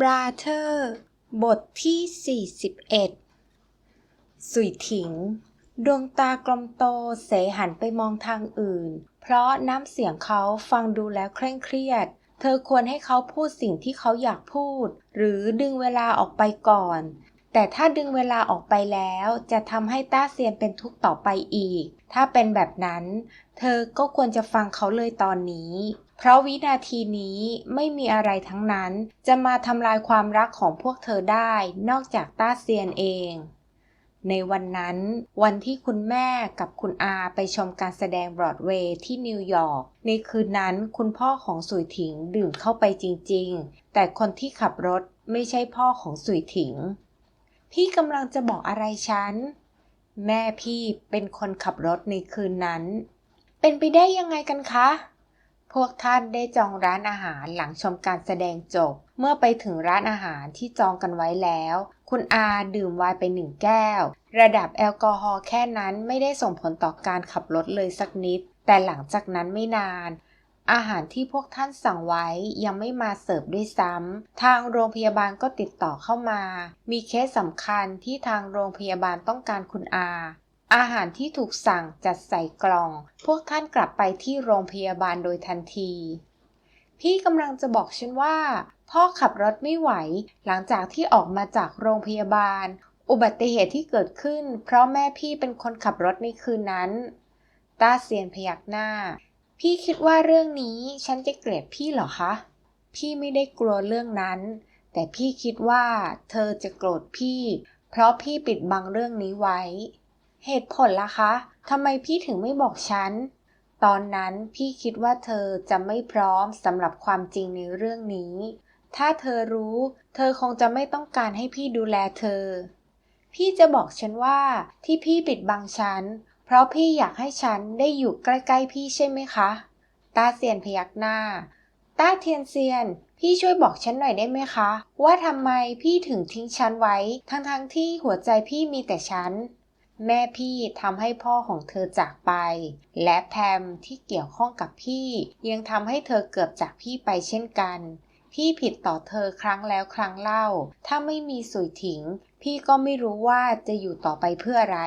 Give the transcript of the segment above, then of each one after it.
Brother บทที่ 41 สุยถิง ดวงตากลมโตเสหันไปมองทางอื่น เพราะน้ำเสียงเขาฟังดูแล้วเคร่งเครียด เธอควรให้เขาพูดสิ่งที่เขาอยากพูด หรือดึงเวลาออกไปก่อน แต่ถ้าดึงเวลาออกไปแล้วจะทำให้ต้าเซียนเป็นทุกข์ต่อไปอีก ถ้าเป็นแบบนั้น เธอก็ควรจะฟังเขาเลยตอนนี้ เพราะวินาทีนี้ไม่มีอะไรทั้งนั้น จะมาทำลายความรักของพวกเธอได้นอกจากต้าเซียนเอง ในวันนั้น วันที่คุณแม่กับคุณอาไปชมการแสดงบรอดเวย์ที่นิวยอร์กในคืนนั้นคุณพ่อของสุยถิงดื่มเข้าไปจริง ๆ แต่คนที่ขับรถไม่ใช่พ่อของสุยถิง พี่กำลังจะบอกอะไรฉัน แม่พี่เป็นคนขับรถในคืนนั้น เป็นไปได้ยังไงกันคะ พวกท่านได้จองร้านอาหารหลังชมการแสดงจบ เมื่อไปถึงร้านอาหารที่จองกันไว้แล้ว คุณอาดื่มไวน์ไปหนึ่งแก้ว ระดับแอลกอฮอล์แค่นั้นไม่ได้ส่งผลต่อการขับรถเลยสักนิด แต่หลังจากนั้นไม่นาน อาหารที่พวกท่านสั่งไว้ยังไม่มาเสิร์ฟด้วยซ้ำ ทางโรงพยาบาลก็ติดต่อเข้ามา มีเคสสำคัญที่ทางโรงพยาบาลต้องการคุณอา อาหารที่ถูกสั่งจัดใส่กล่อง พวกท่านกลับไปที่โรงพยาบาลโดยทันที พี่กำลังจะบอกฉันว่า พ่อขับรถไม่ไหว หลังจากที่ออกมาจากโรงพยาบาล อุบัติเหตุที่เกิดขึ้น เพราะแม่พี่เป็นคนขับรถในคืนนั้นต้าเซียนพยักหน้า พี่คิดว่าเรื่องนี้ฉันจะเกลียดพี่เหรอคะ พี่ไม่ได้กลัวเรื่องนั้น แต่พี่คิดว่า เธอจะโกรธพี่ เพราะพี่ปิดบังเรื่องนี้ไว้ เหตุผลล่ะคะทำไมพี่ถึงไม่บอกฉัน ตอนนั้นพี่คิดว่าเธอจะไม่พร้อมสำหรับความจริงในเรื่องนี้ ถ้าเธอรู้ เธอคงจะไม่ต้องการให้พี่ดูแลเธอ พี่จะบอกฉันว่าที่พี่ปิดบังฉัน เพราะพี่อยากให้ฉันได้อยู่ใกล้ๆพี่ใช่ไหมคะ ตาเซียนพยักหน้า ตาเทียนเซียน พี่ช่วยบอกฉันหน่อยได้ไหมคะ ว่าทำไมพี่ถึงทิ้งฉันไว้ ทั้งๆทที่หัวใจพี่มีแต่ฉัน แม่พี่ทำให้พ่อของเธอจากไป และแพมที่เกี่ยวข้องกับพี่ ยังทำให้เธอเกือบจากพี่ไปเช่นกัน พี่ผิดต่อเธอครั้งแล้วครั้งเล่า ถ้าไม่มีสุยถิง พี่ก็ไม่รู้ว่าจะอยู่ต่อไปเพื่ออะไร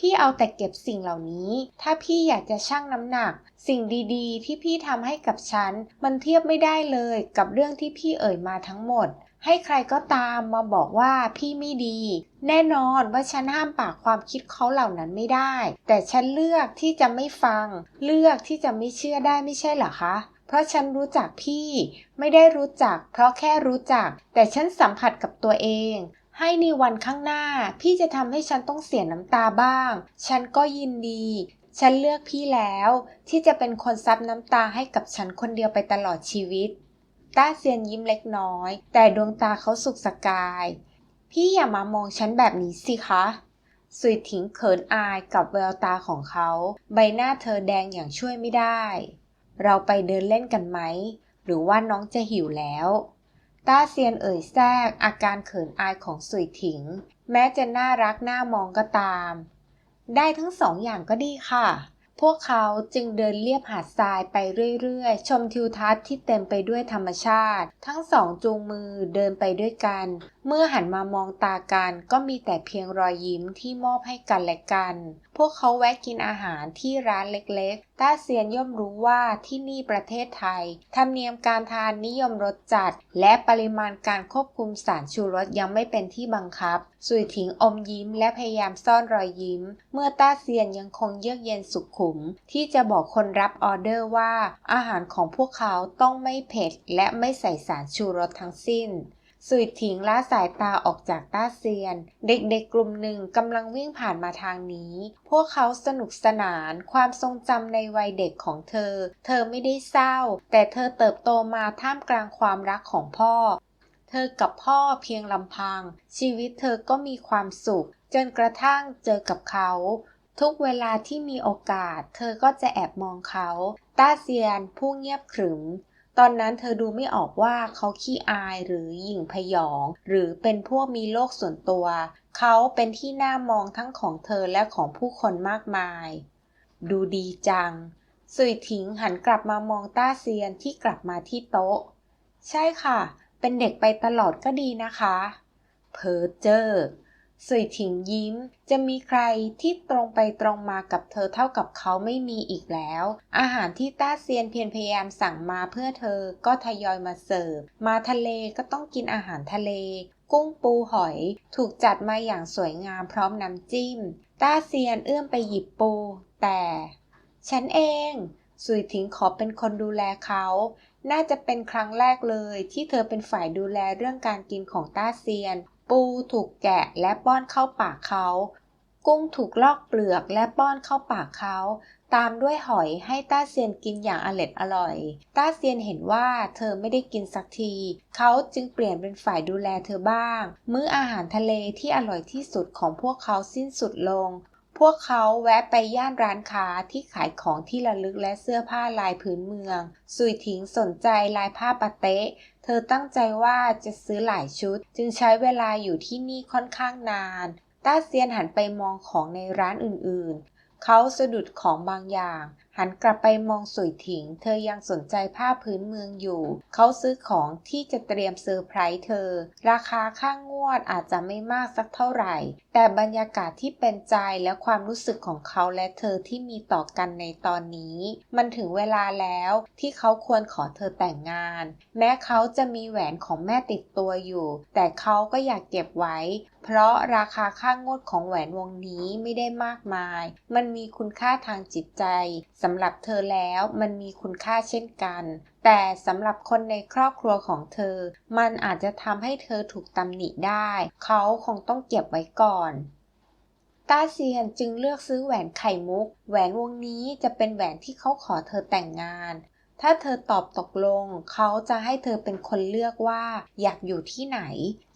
พี่เอาแต่เก็บสิ่งเหล่านี้ ถ้าพี่อยากจะชั่งน้ำหนัก สิ่งดีๆ ที่พี่ทำให้กับฉัน มันเทียบไม่ได้เลยกับเรื่องที่พี่เอ่ยมาทั้งหมด ให้ใครก็ตามมาบอกว่าพี่ไม่ดี แน่นอนว่าฉันห้ามปากความคิดเขาเหล่านั้นไม่ได้ แต่ฉันเลือกที่จะไม่ฟัง เลือกที่จะไม่เชื่อได้ไม่ใช่เหรอคะ เพราะฉันรู้จักพี่ ไม่ได้รู้จัก เพราะแค่รู้จัก แต่ฉันสัมผัสกับตัวเอง ให้ในวันข้างหน้า พี่จะทำให้ฉันต้องเสียน้ำตาบ้าง ฉันก็ยินดี ฉันเลือกพี่แล้ว ที่จะเป็นคนซับน้ำตาให้กับฉันคนเดียวไปตลอดชีวิต ต้าเซียนยิ้มเล็กน้อย แต่ดวงตาเขาสุกสกาย พี่อย่ามามองฉันแบบนี้สิคะสุยถิงเขินอายกับแววตาของเขา ใบหน้าเธอแดงอย่างช่วยไม่ได้ เราไปเดินเล่นกันไหม หรือว่าน้องจะหิวแล้วต้าเซียนเอ่ยแทรกอาการเขินอายของสุยถิง แม้จะน่ารักน่ามองก็ตาม ได้ทั้งสองอย่างก็ดีค่ะ พวกเขาจึงเดินเลียบหาดทรายไปเรื่อยๆ ชมทิวทัศน์ที่เต็มไปด้วยธรรมชาติ ทั้งสองจูงมือเดินไปด้วยกัน เมื่อหันมามองตากันก็มีแต่เพียงรอยยิ้มที่มอบให้กันและกัน พวกเขาแวะกินอาหารที่ร้านเล็กๆ ต้าเซียนย่อมรู้ว่าที่นี่ประเทศไทย ธรรมเนียมการทานนิยมรสจัด และปริมาณการควบคุมสารชูรสยังไม่เป็นที่บังคับ สุยถิงอมยิ้มและพยายามซ่อนรอยยิ้ม เมื่อต้าเซียนยังคงเยือกเย็นสุขุม ที่จะบอกคนรับออเดอร์ว่า อาหารของพวกเขาต้องไม่เผ็ดและไม่ใส่สารชูรสทั้งสิ้น สุยถิงละสายตาออกจากต้าเซียน เด็กๆกลุ่มหนึ่งกำลังวิ่งผ่านมาทางนี้ พวกเขาสนุกสนาน ความทรงจำในวัยเด็กของเธอ เธอไม่ได้เศร้า แต่เธอเติบโตมาท่ามกลางความรักของพ่อ เธอกับพ่อเพียงลำพัง ชีวิตเธอก็มีความสุข จนกระทั่งเจอกับเขา ทุกเวลาที่มีโอกาส เธอก็จะแอบมองเขา ต้าเซียนผู้เงียบขรึม ตอนนั้นเธอดูไม่ออกว่าเขาขี้อายหรือหยิ่งพยอง หรือเป็นพวกมีโลกส่วนตัว เขาเป็นที่น่ามองทั้งของเธอและของผู้คนมากมาย ดูดีจัง สุยถิงหันกลับมามองต้าเซียนที่กลับมาที่โต๊ะ ใช่ค่ะ เป็นเด็กไปตลอดก็ดีนะคะ เพอเจอร์ สุยถิงยิ้ม จะมีใครที่ตรงไปตรงมากับเธอเท่ากับเขาไม่มีอีกแล้ว อาหารที่ต้าเซียนเพียรพยายามสั่งมาเพื่อเธอก็ทยอยมาเสิร์ฟ มาทะเลก็ต้องกินอาหารทะเล กุ้งปูหอย ถูกจัดมาอย่างสวยงามพร้อมน้ำจิ้ม ต้าเซียนเอื้อมไปหยิบปู แต่ ฉันเอง สุยถิงขอเป็นคนดูแลเขาน่าจะเป็นครั้งแรกเลยที่เธอเป็นฝ่ายดูแลเรื่องการกินของต้าเซียน ปูถูกแกะและป้อนเข้าปากเขา กุ้งถูกลอกเปลือกและป้อนเข้าปากเขา ตามด้วยหอยให้ต้าเซียนกินอย่างอร็ดอร่อย ต้าเซียนเห็นว่าเธอไม่ได้กินสักที เขาจึงเปลี่ยนเป็นฝ่ายดูแลเธอบ้าง มื้ออาหารทะเลที่อร่อยที่สุดของพวกเขาสิ้นสุดลง พวกเขาแวะไปย่านร้านค้าที่ขายของที่ระลึกและเสื้อผ้าลายพื้นเมือง สุยถิงสนใจลายผ้าปาเต๊ะ เธอตั้งใจว่าจะซื้อหลายชุด จึงใช้เวลาอยู่ที่นี่ค่อนข้างนาน ต้าเซียนหันไปมองของในร้านอื่นๆ เขาสะดุดของบางอย่าง หันกลับไปมองสุยถิง เธอยังสนใจผ้าพื้นเมืองอยู่ เขาซื้อของที่จะเตรียมเซอร์ไพรส์เธอ ราคาค่างวดอาจจะไม่มากสักเท่าไหร่ แต่บรรยากาศที่เป็นใจและความรู้สึกของเขาและเธอที่มีต่อกันในตอนนี้ มันถึงเวลาแล้วที่เขาควรขอเธอแต่งงาน แม้เขาจะมีแหวนของแม่ติดตัวอยู่ แต่เขาก็อยากเก็บไว้ เพราะราคาค่างวดของแหวนวงนี้ไม่ได้มากมาย มันมีคุณค่าทางจิตใจสำหรับเธอแล้วมันมีคุณค่าเช่นกัน แต่สำหรับคนในครอบครัวของเธอ มันอาจจะทำให้เธอถูกตำหนิได้ เขาคงต้องเก็บไว้ก่อนตาเซียนจึงเลือกซื้อแหวนไข่มุก แหวนวงนี้จะเป็นแหวนที่เขาขอเธอแต่งงาน ถ้าเธอตอบตกลง เขาจะให้เธอเป็นคนเลือกว่า อยากอยู่ที่ไหน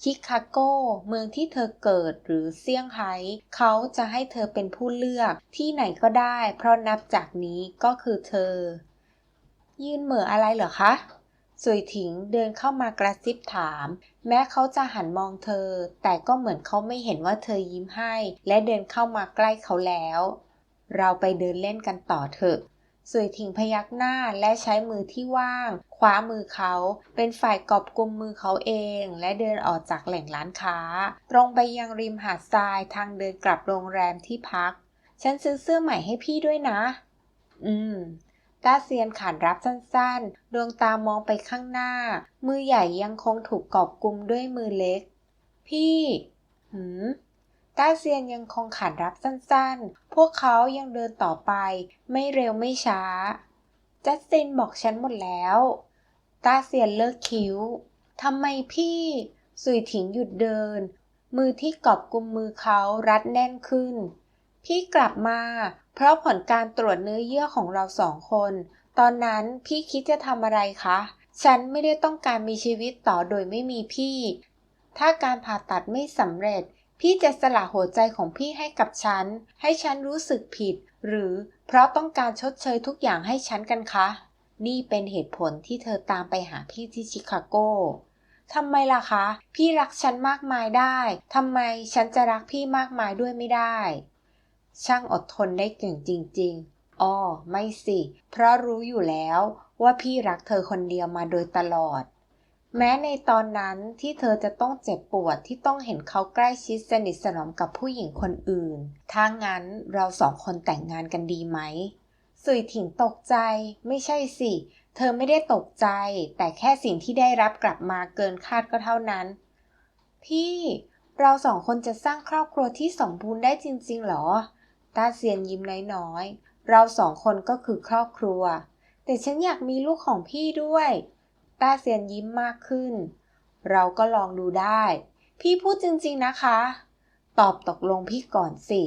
ชิคาโก เมืองที่เธอเกิดหรือเซี่ยงไฮ้ เขาจะให้เธอเป็นผู้เลือกที่ไหนก็ได้ เพราะนับจากนี้ก็คือเธอ ยืนเหม่ออะไรเหรอคะสุยถิงเดินเข้ามากระซิบถาม แม้เขาจะหันมองเธอ แต่ก็เหมือนเขาไม่เห็นว่าเธอยิ้มให้ และเดินเข้ามาใกล้เขาแล้ว เราไปเดินเล่นกันต่อเถอะ สุยถิงพยักหน้าและใช้มือที่ว่างคว้ามือเขา เป็นฝ่ายกอบกุมมือเขาเอง และเดินออกจากแหล่งร้านค้า ตรงไปยังริมหาดทรายทางเดินกลับโรงแรมที่พัก ฉันซื้อเสื้อใหม่ให้พี่ด้วยนะ อืมต้าเซียนขานรับสั้นๆ ดวงตามองไปข้างหน้า มือใหญ่ยังคงถูกกอบกุมด้วยมือเล็ก พี่ หืม ต้าเซียนยังคงขานรับสั้นๆ พวกเขายังเดินต่อไป ไม่เร็วไม่ช้า จัสตินบอกฉันหมดแล้ว ต้าเซียนเลิกคิ้ว ทำไมพี่ สุยถิงหยุดเดิน มือที่กอบกุมมือเขารัดแน่นขึ้น พี่กลับมา เพราะผลการตรวจเนื้อเยื่อของเราสองคน ตอนนั้นพี่คิดจะทำอะไรคะ ฉันไม่ได้ต้องการมีชีวิตต่อโดยไม่มีพี่ ถ้าการผ่าตัดไม่สำเร็จ พี่จะสละหัวใจของพี่ให้กับฉัน ให้ฉันรู้สึกผิด หรือเพราะต้องการชดเชยทุกอย่างให้ฉันกันคะ นี่เป็นเหตุผลที่เธอตามไปหาพี่ที่ชิคาโกทำไมล่ะคะ พี่รักฉันมากมายได้ทำไมฉันจะรักพี่มากมายด้วยไม่ได้ ช่างอดทนได้เก่งจริง ๆอ้อไม่สิ เพราะรู้อยู่แล้วว่าพี่รักเธอคนเดียวมาโดยตลอด แม้ในตอนนั้นที่เธอจะต้องเจ็บปวดที่ต้องเห็นเขาใกล้ชิดสนิทสนมกับผู้หญิงคนอื่น ถ้างั้นเราสองคนแต่งงานกันดีไหม สุยถิงตกใจ ไม่ใช่สิ เธอไม่ได้ตกใจ แต่แค่สิ่งที่ได้รับกลับมาเกินคาดก็เท่านั้น พี่ เราสองคนจะสร้างครอบครัวที่สมบูรณ์ได้จริงๆหรอ ตาเซียนยิ้มน้อยๆ เราสองคนก็คือครอบครัว แต่ฉันอยากมีลูกของพี่ด้วย ต้าเซียนยิ้มมากขึ้น เราก็ลองดูได้ พี่พูดจริงๆนะคะ ตอบตกลงพี่ก่อนสิ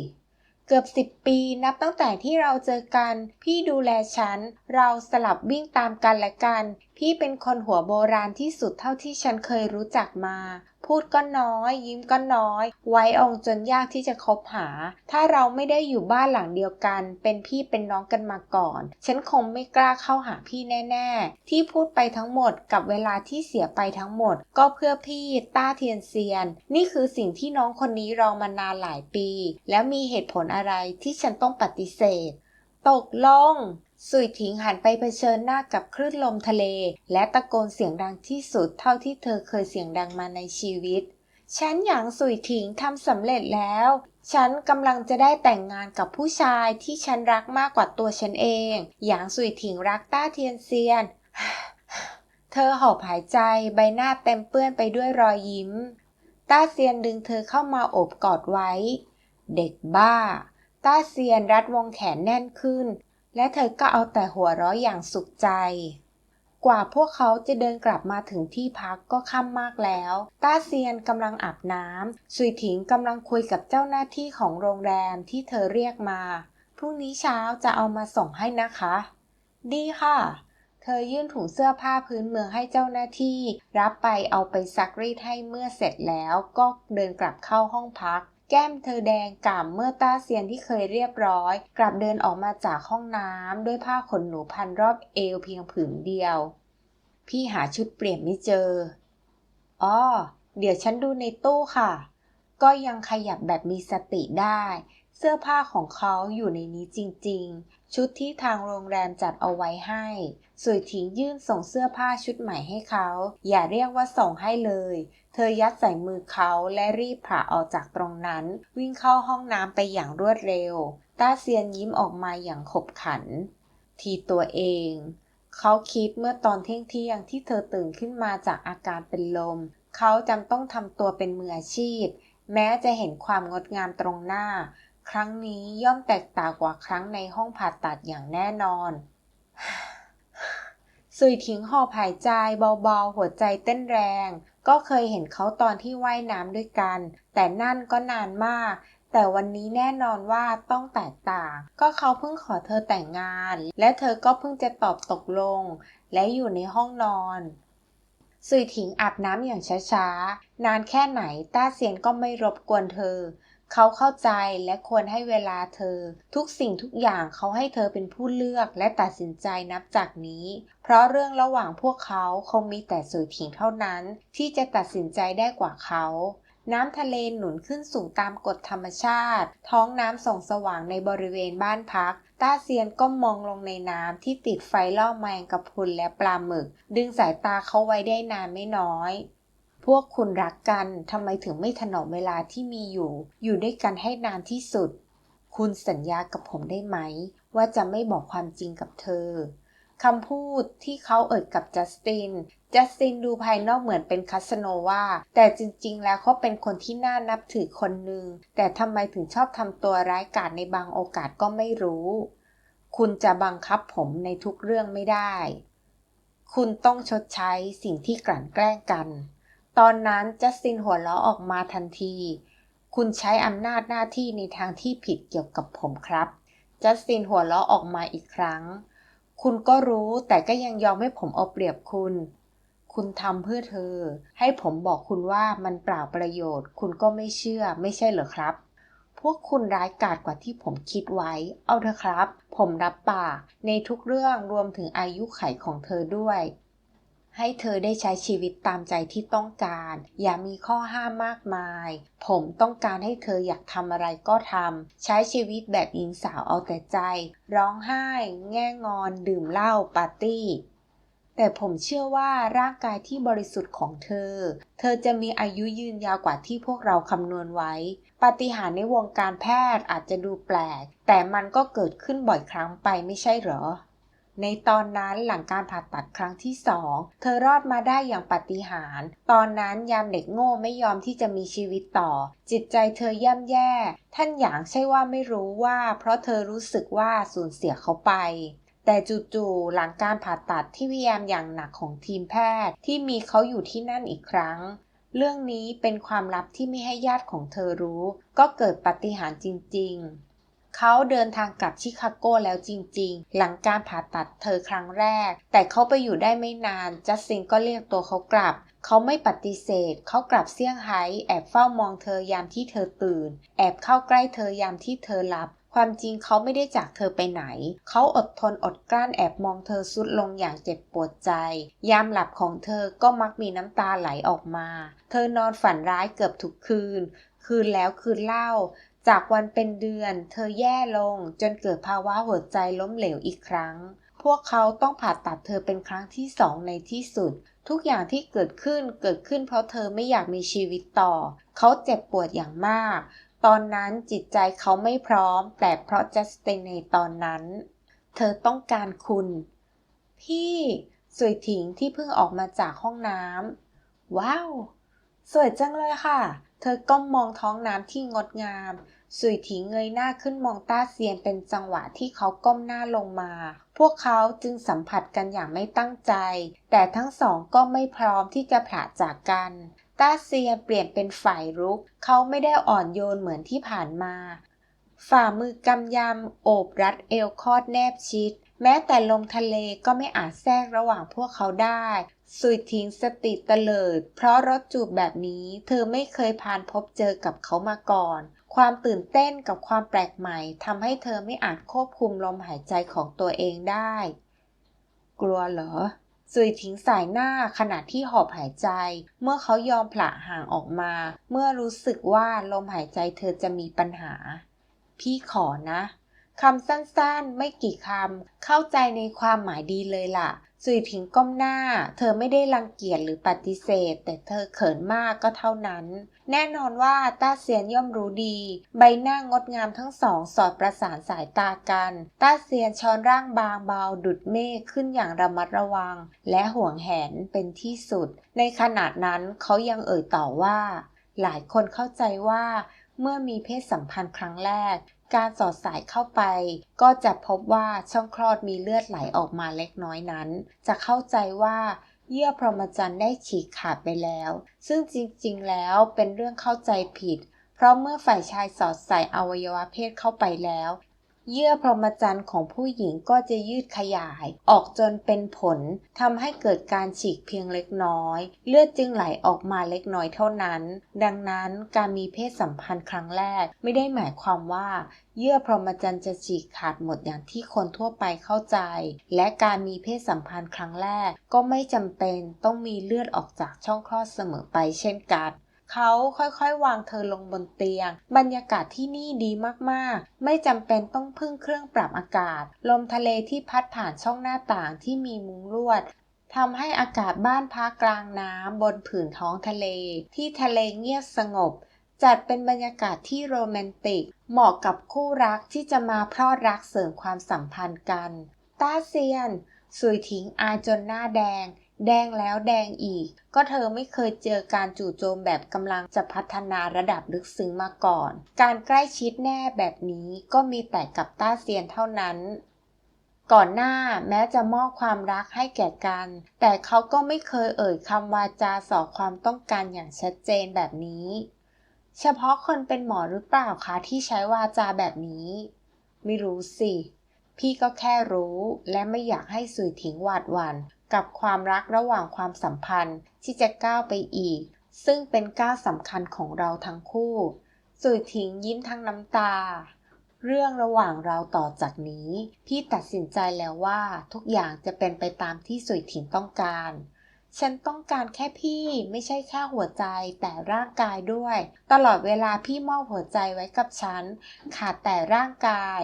เกือบสิบปีนับตั้งแต่ที่เราเจอกัน พี่ดูแลฉัน เราสลับวิ่งตามกันและกัน พี่เป็นคนหัวโบราณที่สุดเท่าที่ฉันเคยรู้จักมา พูดก็น้อย ยิ้มก็น้อย ไว้องจนยากที่จะคบหา ถ้าเราไม่ได้อยู่บ้านหลังเดียวกัน เป็นพี่เป็นน้องกันมาก่อน ฉันคงไม่กล้าเข้าหาพี่แน่ ๆ ที่พูดไปทั้งหมดกับเวลาที่เสียไปทั้งหมด ก็เพื่อพี่ต้าเทียนเซียน นี่คือสิ่งที่น้องคนนี้รอมานานหลายปี แล้วมีเหตุผลอะไรที่ฉันต้องปฏิเสธ ตกลง สุยถิงหันไปเผชิญหน้ากับคลื่นลมทะเล และตะโกนเสียงดังที่สุดเท่าที่เธอเคยเสียงดังมาในชีวิต ฉันหยางสุยถิงทำสำเร็จแล้ว ฉันกำลังจะได้แต่งงานกับผู้ชายที่ฉันรักมากกว่าตัวฉันเอง หยางสุยถิงรักต้าเทียนเซียน เธอหอบหายใจใบหน้าเต็มเปื้อนไปด้วยรอยยิ้ม ต้าเซียนดึงเธอเข้ามาโอบกอดไว้ เด็กบ้า ต้าเซียนรัดวงแขนแน่นขึ้น และเธอก็เอาแต่หัวเราะอย่างสุขใจ กว่าพวกเขาจะเดินกลับมาถึงที่พักก็ค่ำมากแล้ว ต้าเซียนกำลังอาบน้ำสุยถิงกำลังคุยกับเจ้าหน้าที่ของโรงแรมที่เธอเรียกมา พรุ่งนี้เช้าจะเอามาส่งให้นะคะ ดีค่ะ เธอยื่นถุงเสื้อผ้าพื้นเมืองให้เจ้าหน้าที่ รับไปเอาไปซักรีดให้เมื่อเสร็จแล้วก็เดินกลับเข้าห้องพัก แก้มเธอแดงก่ำเมื่อต้าเซียนที่เคยเรียบร้อย กลับเดินออกมาจากห้องน้ำด้วยผ้าขนหนูพันรอบเอวเพียงผืนเดียว พี่หาชุดเปลี่ยนไม่เจออ๋อเดี๋ยวฉันดูในตู้ค่ะ ก็ยังขยับแบบมีสติได้ เสื้อผ้าของเขาอยู่ในนี้จริงๆ ชุดที่ทางโรงแรมจัดเอาไว้ให้สุยถิงยื่นส่งเสื้อผ้าชุดใหม่ให้เขา อย่าเรียกว่าส่งให้เลย เธอยัดใส่มือเขาและรีบผ่าออกจากตรงนั้น วิ่งเข้าห้องน้ำไปอย่างรวดเร็ว ต้าเซียนยิ้มออกมาอย่างขบขัน ทีตัวเอง เขาคิดเมื่อตอนเที่ยงเที่ยงที่เธอตื่นขึ้นมาจากอาการเป็นลม เขาจำต้องทำตัวเป็นมืออาชีพ แม้จะเห็นความงดงามตรงหน้า ครั้งนี้ย่อมแตกต่างกว่าครั้งในห้องผ่าตัดอย่างแน่นอนสุยทิ้งหอบหายใจเบาๆ หัวใจเต้นแรง ก็เคยเห็นเขาตอนที่ว่ายน้ำด้วยกัน แต่นั่นก็นานมาก แต่วันนี้แน่นอนว่าต้องแตกต่าง ก็เขาเพิ่งขอเธอแต่งงาน และเธอก็เพิ่งจะตอบตกลง และอยู่ในห้องนอนสุยถิงอาบน้ำอย่างช้าๆ นานแค่ไหนต้าเซียนก็ไม่รบกวนเธอ เขาเข้าใจและควรให้เวลาเธอ ทุกสิ่งทุกอย่างเขาให้เธอเป็นผู้เลือกและตัดสินใจนับจากนี้ เพราะเรื่องระหว่างพวกเขาคงมีแต่สุยถิงเท่านั้น ที่จะตัดสินใจได้กว่าเขาน้ำทะเลหนุนขึ้นสูงตามกฎธรรมชาติ ท้องน้ำส่องสว่างในบริเวณบ้านพัก ต้าเซียนก็มองลงในน้ำที่ติดไฟล่อแมงกะพรุนและปลาหมึก ดึงสายตาเขาไว้ได้นานไม่น้อย พวกคุณรักกันทำไมถึงไม่ถนอมเวลาที่มีอยู่ อยู่ด้วยกันให้นานที่สุด คุณสัญญากับผมได้ไหม ว่าจะไม่บอกความจริงกับเธอคำพูดที่เขาเอ่ยกับจัสติน จัสตินดูภายนอกเหมือนเป็นคาสโนวา แต่จริงๆ แล้วเขาเป็นคนที่น่านับถือคนหนึ่ง แต่ทำไมถึงชอบทำตัวร้ายกาจในบางโอกาสก็ไม่รู้ คุณจะบังคับผมในทุกเรื่องไม่ได้ คุณต้องชดใช้สิ่งที่กลั่นแกล้งกัน ตอนนั้นจัสตินหัวเราะออกมาทันที คุณใช้อำนาจหน้าที่ในทางที่ผิดเกี่ยวกับผมครับ จัสตินหัวเราะออกมาอีกครั้ง คุณก็รู้แต่ก็ยังยอมให้ผมเอาเปรียบคุณ คุณทำเพื่อเธอ ให้ผมบอกคุณว่ามันเปล่าประโยชน์ คุณก็ไม่เชื่อไม่ใช่เหรอครับ พวกคุณร้ายกาจกว่าที่ผมคิดไว้ เอาเถอะครับ ผมรับปากในทุกเรื่องรวมถึงอายุไขของเธอด้วย ให้เธอได้ใช้ชีวิตตามใจที่ต้องการ อย่ามีข้อห้ามมากมาย ผมต้องการให้เธออยากทำอะไรก็ทำ ใช้ชีวิตแบบหญิงสาวเอาแต่ใจ ร้องไห้ แง่งอน ดื่มเหล้า ปาร์ตี้ แต่ผมเชื่อว่าร่างกายที่บริสุทธิ์ของเธอ เธอจะมีอายุยืนยาวกว่าที่พวกเราคำนวณไว้ ปาฏิหาริย์ในวงการแพทย์อาจจะดูแปลก แต่มันก็เกิดขึ้นบ่อยครั้งไปไม่ใช่เหรอ ในตอนนั้นหลังการผ่าตัดครั้งที่สองเธอรอดมาได้อย่างปาฏิหาริย์ตอนนั้นยามเด็กโง่ไม่ยอมที่จะมีชีวิตต่อ จิตใจเธอย่ำแย่ ท่านหยางใช่ว่าไม่รู้ว่า เพราะเธอรู้สึกว่าสูญเสียเขาไปแต่จู่ๆหลังการผ่าตัดที่พยายามอย่างหนักของทีมแพทย์ที่มีเขาอยู่ที่นั่นอีกครั้ง เรื่องนี้เป็นความลับที่ไม่ให้ญาติของเธอรู้ ก็เกิดปาฏิหาริย์จริง ๆ เขาเดินทางกลับชิคาโกแล้วจริง ๆ หลังการผ่าตัดเธอครั้งแรก แต่เขาไปอยู่ได้ไม่นาน จัสซินก็เรียกตัวเขากลับ เขาไม่ปฏิเสธ เขากลับเซี่ยงไฮ้แอบเฝ้ามองเธอยามที่เธอตื่น แอบเข้าใกล้เธอยามที่เธอหลับความจริงเขาไม่ได้จากเธอไปไหน เขาอดทนอดกลั้นแอบมองเธอสุดลงอย่างเจ็บปวดใจ ยามหลับของเธอก็มักมีน้ำตาไหลออกมา เธอนอนฝันร้ายเกือบทุกคืน คืนแล้วคืนเล่า จากวันเป็นเดือน เธอแย่ลงจนเกิดภาวะหัวใจล้มเหลวอีกครั้ง พวกเขาต้องผ่าตัดเธอเป็นครั้งที่สองในที่สุด ทุกอย่างที่เกิดขึ้นเกิดขึ้นเพราะเธอไม่อยากมีชีวิตต่อ เขาเจ็บปวดอย่างมาก ตอนนั้นจิตใจเขาไม่พร้อม แต่เพราะจัสตินในตอนนั้น เธอต้องการคุณ พี่สวยถิงที่เพิ่งออกมาจากห้องน้ำว้าว สวยจังเลยค่ะ เธอก้มมองท้องน้ำที่งดงาม สุยถิงเงยหน้าขึ้นมองต้าเซียนเป็นจังหวะที่เขาก้มหน้าลงมา พวกเขาจึงสัมผัสกันอย่างไม่ตั้งใจ แต่ทั้งสองก็ไม่พร้อมที่จะผละจากกัน ต้าเซียนเปลี่ยนเป็นฝ่ายรุก เขาไม่ได้อ่อนโยนเหมือนที่ผ่านมา ฝ่ามือกำยำโอบรัดเอวคอดแนบชิด แม้แต่ลมทะเลก็ไม่อาจแทรกระหว่างพวกเขาได้ สุยทิ้งสติเตลิด เพราะรถจูบแบบนี้เธอไม่เคยผ่านพบเจอกับเขามาก่อน ความตื่นเต้นกับความแปลกใหม่ทำให้เธอไม่อาจควบคุมลมหายใจของตัวเองได้ กลัวเหรอสุยทิ้งสายหน้าขณะที่หอบหายใจ เมื่อเขายอมผละห่างออกมา เมื่อรู้สึกว่าลมหายใจเธอจะมีปัญหา พี่ขอนะคำสั้นๆไม่กี่คำเข้าใจในความหมายดีเลยล่ะ สุยถิงก้มหน้า เธอไม่ได้รังเกียจหรือปฏิเสธ แต่เธอเขินมากก็เท่านั้น แน่นอนว่าต้าเซียนย่อมรู้ดี ใบหน้างดงามทั้งสองสอดประสานสายตากัน ต้าเซียนช้อนร่างบางเบาดุดเมฆขึ้นอย่างระมัดระวัง และห่วงแหนเป็นที่สุด ในขณะนั้นเขายังเอ่ยต่อว่า หลายคนเข้าใจว่าเมื่อมีเพศสัมพันธ์ครั้งแรก การสอดสายเข้าไป ก็จะพบว่าช่องคลอดมีเลือดไหลออกมาเล็กน้อยนั้น จะเข้าใจว่าเยื่อพรหมจรรย์ได้ฉีกขาดไปแล้ว ซึ่งจริงๆ แล้วเป็นเรื่องเข้าใจผิด เพราะเมื่อฝ่ายชายสอดใส่อวัยวะเพศเข้าไปแล้ว เยื่อพรหมจรรย์ของผู้หญิงก็จะยืดขยาย ออกจนเป็นผลทำให้เกิดการฉีกเพียงเล็กน้อย เลือดจึงไหลออกมาเล็กน้อยเท่านั้น ดังนั้นการมีเพศสัมพันธ์ครั้งแรกไม่ได้หมายความว่า เยื่อพรหมจรรย์จะฉีกขาดหมดอย่างที่คนทั่วไปเข้าใจ และการมีเพศสัมพันธ์ครั้งแรกก็ไม่จำเป็นต้องมีเลือดออกจากช่องคลอดเสมอไปเช่นกัน เขาค่อยๆ วางเธอลงบนเตียง บรรยากาศที่นี่ดีมากๆ ไม่จำเป็นต้องพึ่งเครื่องปรับอากาศ ลมทะเลที่พัดผ่านช่องหน้าต่างที่มีมุ้งลวดทำให้อากาศบ้านพักกลางน้ำบนผืนท้องทะเล ที่ทะเลเงียบสงบ จัดเป็นบรรยากาศที่โรแมนติก เหมาะกับคู่รักที่จะมาพลอดรักเสริมความสัมพันธ์กัน ต้าเซียน สุยทิ้งอายจนหน้าแดง แดงแล้วแดงอีก ก็เธอไม่เคยเจอการจู่โจมแบบกำลังจะพัฒนาระดับลึกซึ้งมาก่อน การใกล้ชิดแน่แบบนี้ก็มีแต่กับต้าเซียนเท่านั้น ก่อนหน้าแม้จะมอบความรักให้แก่กัน แต่เขาก็ไม่เคยเอ่ยคำวาจาสอความต้องการอย่างชัดเจนแบบนี้ เฉพาะคนเป็นหมอหรือเปล่าคะที่ใช้วาจาแบบนี้ ไม่รู้สิพี่ก็แค่รู้และไม่อยากให้สื่อทิ้งหวาดหวั่น กับความรักระหว่างความสัมพันธ์ที่จะก้าวไปอีก ซึ่งเป็นก้าวสำคัญของเราทั้งคู่สุยทิ้งยิ้มทั้งน้ำตา เรื่องระหว่างเราต่อจากนี้ พี่ตัดสินใจแล้วว่าทุกอย่างจะเป็นไปตามที่สุยทิงต้องการ ฉันต้องการแค่พี่ไม่ใช่แค่หัวใจแต่ร่างกายด้วย ตลอดเวลาพี่มอบหัวใจไว้กับฉัน ขาดแต่ร่างกาย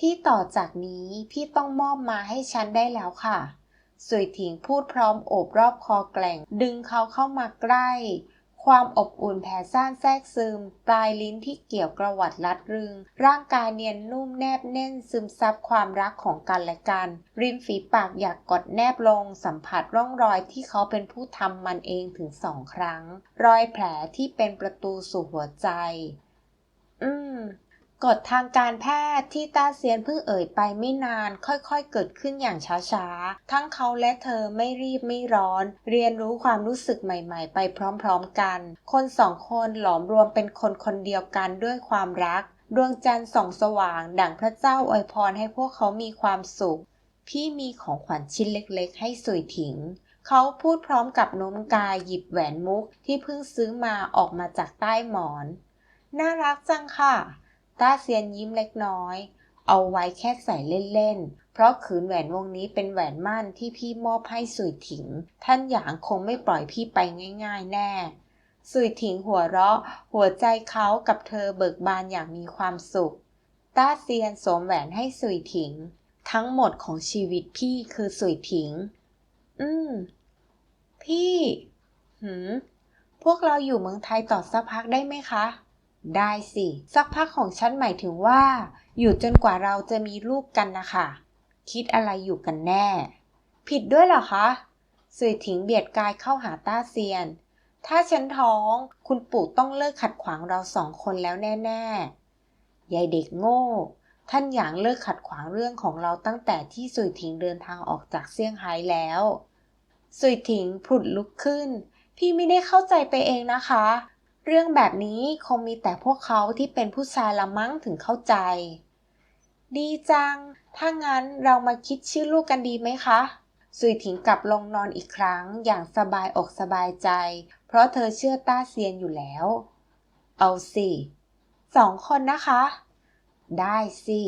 ที่ต่อจากนี้พี่ต้องมอบมาให้ฉันได้แล้วค่ะ สุยถิงพูดพร้อมโอบรอบคอแกล่ง ดึงเขาเข้ามาใกล้ ความอบอุ่นแผ่ซ่านแทรกซึม ปลายลิ้นที่เกี่ยวกระวัดรัดรึง ร่างกายเนียนนุ่มแนบแน่นซึมซับความรักของกันและกัน ริมฝีปากอยากกดแนบลง สัมผัสร่องรอยที่เขาเป็นผู้ทำมันเองถึงสองครั้ง รอยแผลที่เป็นประตูสู่หัวใจ กฎทางการแพทย์ที่ต้าเซียนเพิ่งเอ่ยไปไม่นานค่อยๆ เกิดขึ้นอย่างช้าๆ ทั้งเขาและเธอไม่รีบไม่ร้อน เรียนรู้ความรู้สึกใหม่ๆ ไปพร้อมๆกัน คนสองคนหลอมรวมเป็นคนคนเดียวกันด้วยความรัก ดวงจันทร์ส่องสว่าง ดั่งพระเจ้าอวยพรให้พวกเขามีความสุข พี่มีของขวัญชิ้นเล็กๆ ให้สุยถิงเขาพูดพร้อมกับโน้มกายหยิบแหวนมุกที่เพิ่งซื้อมาออกมาจากใต้หมอน น่ารักจังค่ะ ต้าเซียนยิ้มเล็กน้อย เอาไว้แค่ใส่เล่นๆ เพราะขืนแหวนวงนี้เป็นแหวนมั่นที่พี่มอบให้สุยถิง ท่านหยางคงไม่ปล่อยพี่ไปง่าย ๆ แน่ สุยถิงหัวเราะ หัวใจเขากับเธอเบิกบานอย่างมีความสุข ต้าเซียนสวมแหวนให้สุยถิง ทั้งหมดของชีวิตพี่คือสุยถิง อืม พี่ หืม พวกเราอยู่เมืองไทยต่อสักพักได้ไหมคะ ได้สิ สักพักของฉันหมายถึงว่า อยู่จนกว่าเราจะมีลูกกันนะคะ คิดอะไรอยู่กันแน่ ผิดด้วยเหรอคะสุยถิงเบียดกายเข้าหาต้าเซียน ถ้าฉันท้อง คุณปู่ต้องเลิกขัดขวางเราสองคนแล้วแน่ๆ ยายเด็กโง่ ท่านหยางเลิกขัดขวางเรื่องของเราตั้งแต่ที่สุยถิงเดินทางออกจากเซี่ยงไฮ้แล้ว สุยถิงผุดลุกขึ้น พี่ไม่ได้เข้าใจไปเองนะคะ เรื่องแบบนี้คงมีแต่พวกเขาที่เป็นผู้ชายละมั้งถึงเข้าใจ ดีจัง ถ้างั้นเรามาคิดชื่อลูกกันดีไหมคะสุยถิงกลับลงนอนอีกครั้งอย่างสบายอกสบายใจ เพราะเธอเชื่อต้าเซียนอยู่แล้ว เอาสิ สองคนนะคะ ได้สิ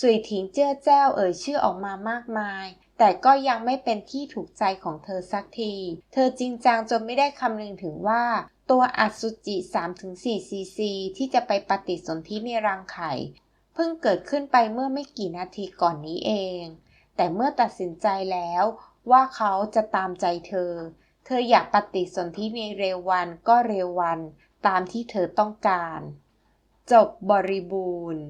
สุยถิงเจ้อแจ้วเอ่ยชื่อออกมามากมาย แต่ก็ยังไม่เป็นที่ถูกใจของเธอสักที เธอจริงจังจนไม่ได้คำนึงถึงว่า ตัวอสุจิ 3-4 ซีซี ที่จะไปปฏิสนธิในรังไข่ เพิ่งเกิดขึ้นไปเมื่อไม่กี่นาทีก่อนนี้เอง แต่เมื่อตัดสินใจแล้วว่าเขาจะตามใจเธอ เธออยากปฏิสนธิในเร็ววันก็เร็ววันตามที่เธอต้องการ จบบริบูรณ์